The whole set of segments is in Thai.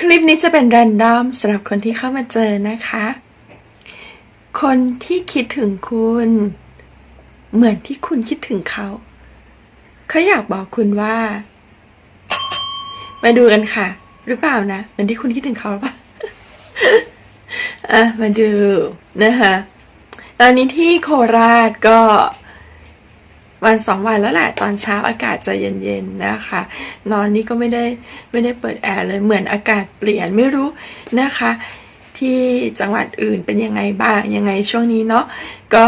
คลิปนี้จะเป็นแรนดอมสำหรับคนที่เข้ามาเจอนะคะ คนที่คิดถึงคุณ เหมือนที่คุณคิดถึงเขา เขาอยากบอกคุณว่า มาดูกันค่ะ หรือเปล่านะเหมือนที่คุณคิดถึงเขาหรือเปล่าอะมาดูนะคะตอนนี้ที่โคราชก็ วันสองวันแล้วแหละตอนเช้าอากาศจะเย็นๆนะคะ นอนนี่ก็ไม่ได้ไม่ได้เปิดแอร์เลยเหมือนอากาศเปลี่ยนไม่รู้นะคะ ที่จังหวัดอื่นเป็นยังไงบ้างยังไงช่วงนี้เนาะก็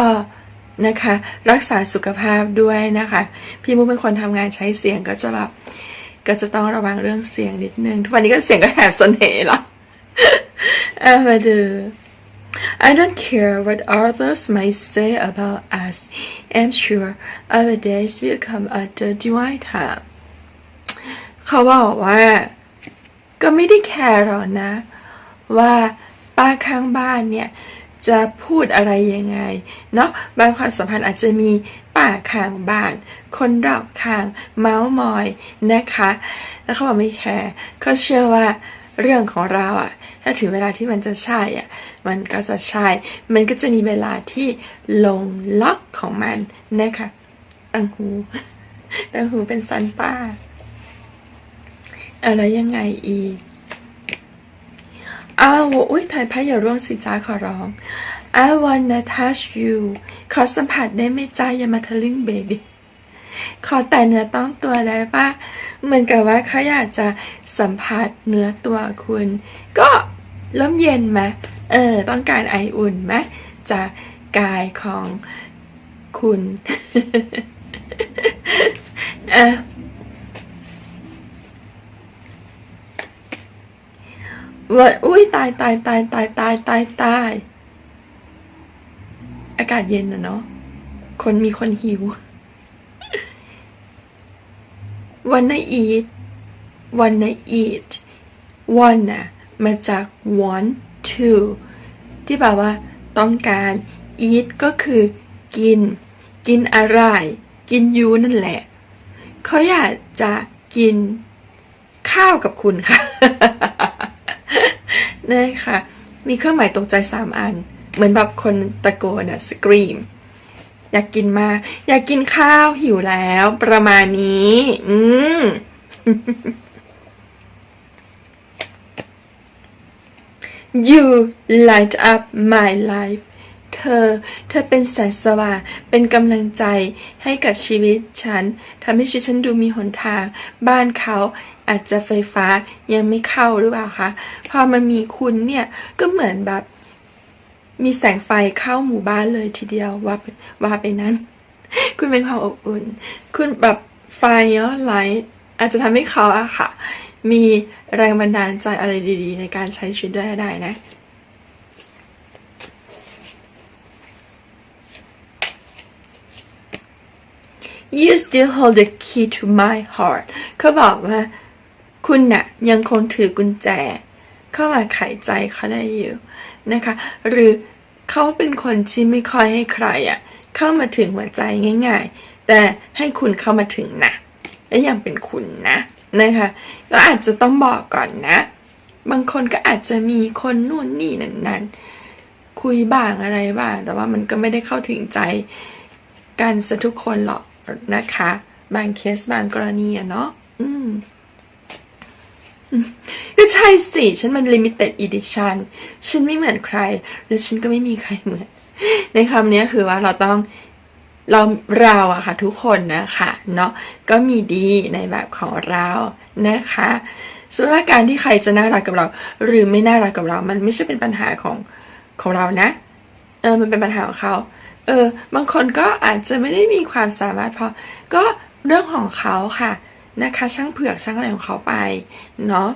นะคะรักษาสุขภาพด้วยนะคะ พี่มุกเป็นคนทำงานใช้เสียงก็จะแบบก็จะต้องระวังเรื่องเสียงนิดนึง ทุกวันนี้ก็เสียงก็แหบเสน่ห์ละเอามาดู I don't care what others might say about us. I'm sure other days will come at the divine time. เขาบอกว่า ก็ไม่ได้แคร์หรอกนะ ว่าป้าข้างบ้านเนี่ย จะพูดอะไรยังไง เนาะบางความสัมพันธ์อาจจะมีป้าข้างบ้าน คนรอบข้าง เมาส์มอยนะคะ แล้วเขาบอกไม่แคร์เขาเชื่อว่า เรื่องของเราอะถ้าถึงเวลาที่มันจะใช่อะมันก็จะใช่ มันก็จะมีเวลาที่ลงล็อกของมันนะคะตังหูตังหูเป็นซันป้าอะไรยังไงอีกอ้าวอุ้ยถ่ายพระอย่าร่วงสิจ้าขอร้อง I wanna touch you ขอสัมผัสได้ไหมจ้าอย่ามาทะลึ่งเบบี้ขอแต่เนื้อต้องตัวได้ปะ เหมือนกับว่าเขาอยากจะสัมผัสเนื้อตัวคุณ ก็เริ่มเย็นไหมเออ ต้องการไออุ่นไหมจากกายของคุณเออว่าอุ้ยตายตายตายตายตายตายตาย อากาศเย็นนะเนาะ คนมีคนหิว wanna eat wanna eat want น่ะมาจาก want to ที่แปลว่า ต้องการ eat ก็คือกิน กินอะไร กินยูนั่นแหละ เขาอยากจะกินข้าวกับคุณค่ะนี่ค่ะ มีเครื่องหมายตกใจสามอัน เหมือนแบบคนตะโกนอะ scream อยากกินมา อยากกินข้าวหิวแล้ว ประมาณนี้ อืม you light up my life เธอ เธอเป็นแสงสว่าง เป็นกำลังใจให้กับชีวิตฉัน ทำให้ชีวิตฉันดูมีหนทาง บ้านเขาอาจจะไฟฟ้ายังไม่เข้าหรือเปล่าคะ พอมันมีคุณเนี่ย ก็เหมือนแบบ มีแสงไฟเข้าหมู่บ้านเลยทีเดียวว่าว่าไปนั้น คุณเป็นความอบอุ่น คุณแบบไฟเนาะไลท์อาจจะทำให้เขาอะค่ะ มีแรงบันดาลใจอะไรดีๆ ในการใช้ชีวิตด้วยได้นะ You still hold the key to my heart เขาบอกว่า คุณน่ะยังคงถือกุญแจ เข้ามาไขใจเขาได้อยู่นะคะ หรือเขาเป็นคนที่ไม่ค่อยให้ใครอะ่ะเข้ามาถึงหัวใจง่าย ๆ แต่ให้คุณเข้ามาถึงนะและยังเป็นคุณนะนะคะแล้วอาจจะต้องบอกก่อนนะ บางคนก็อาจจะมีคนนู่นนี่นั่นนั่นคุยบ้างอะไรบ้าง แต่ว่ามันก็ไม่ได้เข้าถึงใจกันซะทุกคนหรอกนะคะ บางเคสบางกรณีอะเนาะอืม ก็ใช่สิ ฉันมัน limited edition ฉันไม่เหมือนใคร และฉันก็ไม่มีใครเหมือน ในคำนี้คือว่าเราต้องเราเราอะค่ะทุกคนนะคะเนาะก็มีดีในแบบของเรานะคะส่วนาการที่ใครจะน่ารักกับเรา หรือไม่น่ารักกับเรา มันไม่ใช่เป็นปัญหาของของเรานะ เออมันเป็นปัญหาของเขาเออบางคนก็อาจจะไม่ได้มีความสามารถพอก็เรื่องของเขาค่ะ นะคะ ช่างเผือกช่างอะไรของเขาไป เนาะ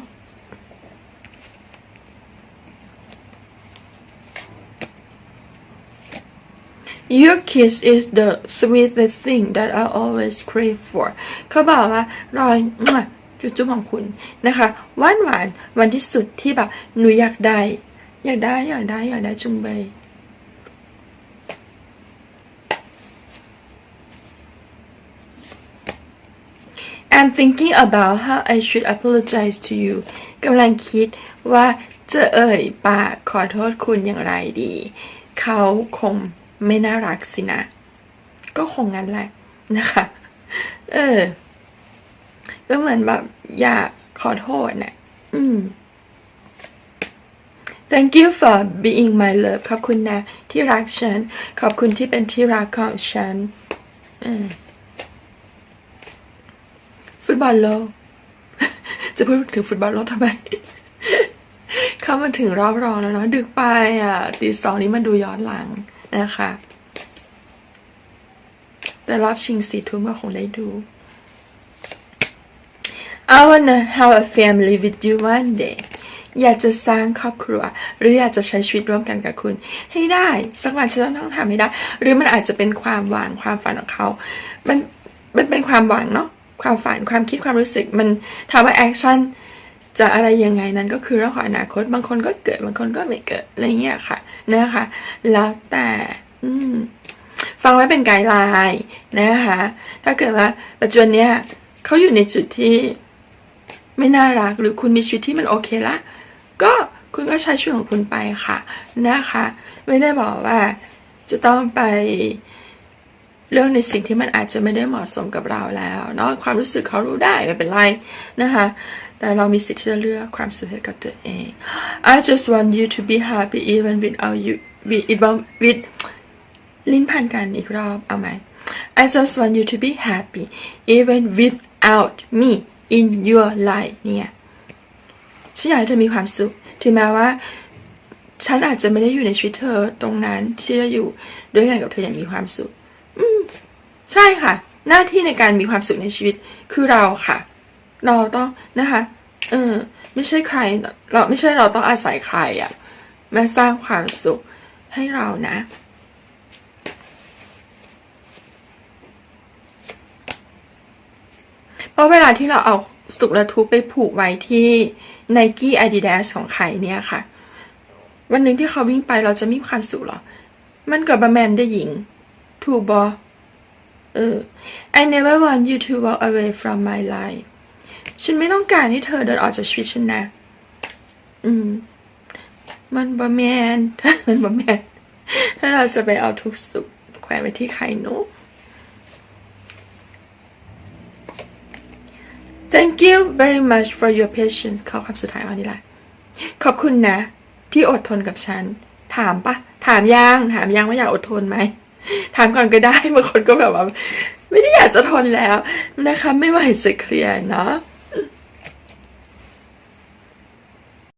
Your kiss is the sweetest thing that I always crave for เขาบอกว่ารอยมั่วจุ๊บของคุณนะคะหวานหวานวันที่สุดที่แบบหนูอยากได้ อยากได้อยากได้อยากได้จุงเบย I'm thinking about how I should apologize to you กำลังคิดว่าจะเอ่ยปากขอโทษคุณอย่างไรดี เขาคงไม่น่ารักสินะ ก็คงงั้นแหละนะคะ เออ ก็เหมือนแบบอยากขอโทษนะ่ะ อืม Thank you for being my love ขอบคุณนะ ที่รักฉัน ขอบคุณที่เป็นที่รักของฉันออฟุต บอลโลก จะพูดถึงฟุตบอลโลกทำไม เข้ามาถึงรอบรองแล้วเนาะดึกไปอะตีสองนี้มันดูย้อนหลังนะคะ แต่รอบชิงสี่ทุ่มก็คงได้ดู I wanna have a family with you one day อยากจะสร้างครอบครัว หรืออยากจะใช้ชีวิตร่วมกันกับคุณ ให้ได้ สักวันฉันต้องทำให้ได้ หรือมันอาจจะเป็นความหวังความฝันของเขา มันมันเป็นความหวังเนาะ ความฝันความคิดความรู้สึกมันถามว่าแอคชั่นจะอะไรยังไงนั้นก็คือเรื่องของอนาคต บางคนก็เกิดบางคนก็ไม่เกิดอะไรเงี้ยค่ะนะคะแล้วแต่อืฟังไว้เป็นไกด์ไลน์นะคะถ้าเกิดว่าปัจจุบันเนี้ยเขาอยู่ในจุดที่ไม่น่ารักหรือคุณมีชีวิตที่มันโอเคละก็คุณก็ใช้ชีวิตของคุณไปค่ะนะคะ ไม่ได้บอกว่าจะต้องไป เรื่องในสิ่งที่มันอาจจะไม่ได้เหมาะสมกับเราแล้วเนาะความรู้สึกเขารู้ได้ไม่เป็นไรนะคะแต่เรามีสิทธิ์ที่จะเลือกความสุขให้กับตัวเอง I just want you to be happy even without you with with ลิ้นพันกันอีกรอบเอาไหม I just want you to be happy even without me in your life เนี่ยฉันอยากให้เธอมีความสุขถึงแม้ว่าฉันอาจจะไม่ได้อยู่ในชีวิตเธอตรงนั้นที่จะอยู่ด้วยกันกับเธออย่างมีความสุข ใช่ค่ะ หน้าที่ในการมีความสุขในชีวิตคือเราค่ะ เราต้องนะคะเออไม่ใช่ใคร เราไม่ใช่เราต้องอาศัยใครอะ่ะมาสร้างความสุขให้เรานะเพราะเวลาที่เราเอาสุขและทุกข์ไปผูกไว้ที่ Nike Adidas ของใครเนี่ยค่ะ วันหนึ่งที่เขาวิ่งไปเราจะมีความสุขหรอ มันเกิดบาแมนได้หญิง ถูกบอ เออ I never want you to walk away from my life ฉันไม่ต้องการให้เธอเดินออกจากชีวิตฉันนะ อืม มันบาแมนมันบาแมนถ้าเราจะไปเอาทุกสุขแขวนไว้ที่ใครเนอะ Thank you very much for your patience ขอความสุดท้ายเอานี่แหละ ขอบคุณนะ ที่อดทนกับฉัน ถามปะ ถามยัง ถามยังว่าอยากอดทนไหม ถามก่อนก็ได้บางคนก็แบบว่า ไม่ได้อยากจะทนแล้วนะคะ ไม่ไหวจะเคลียร์นะ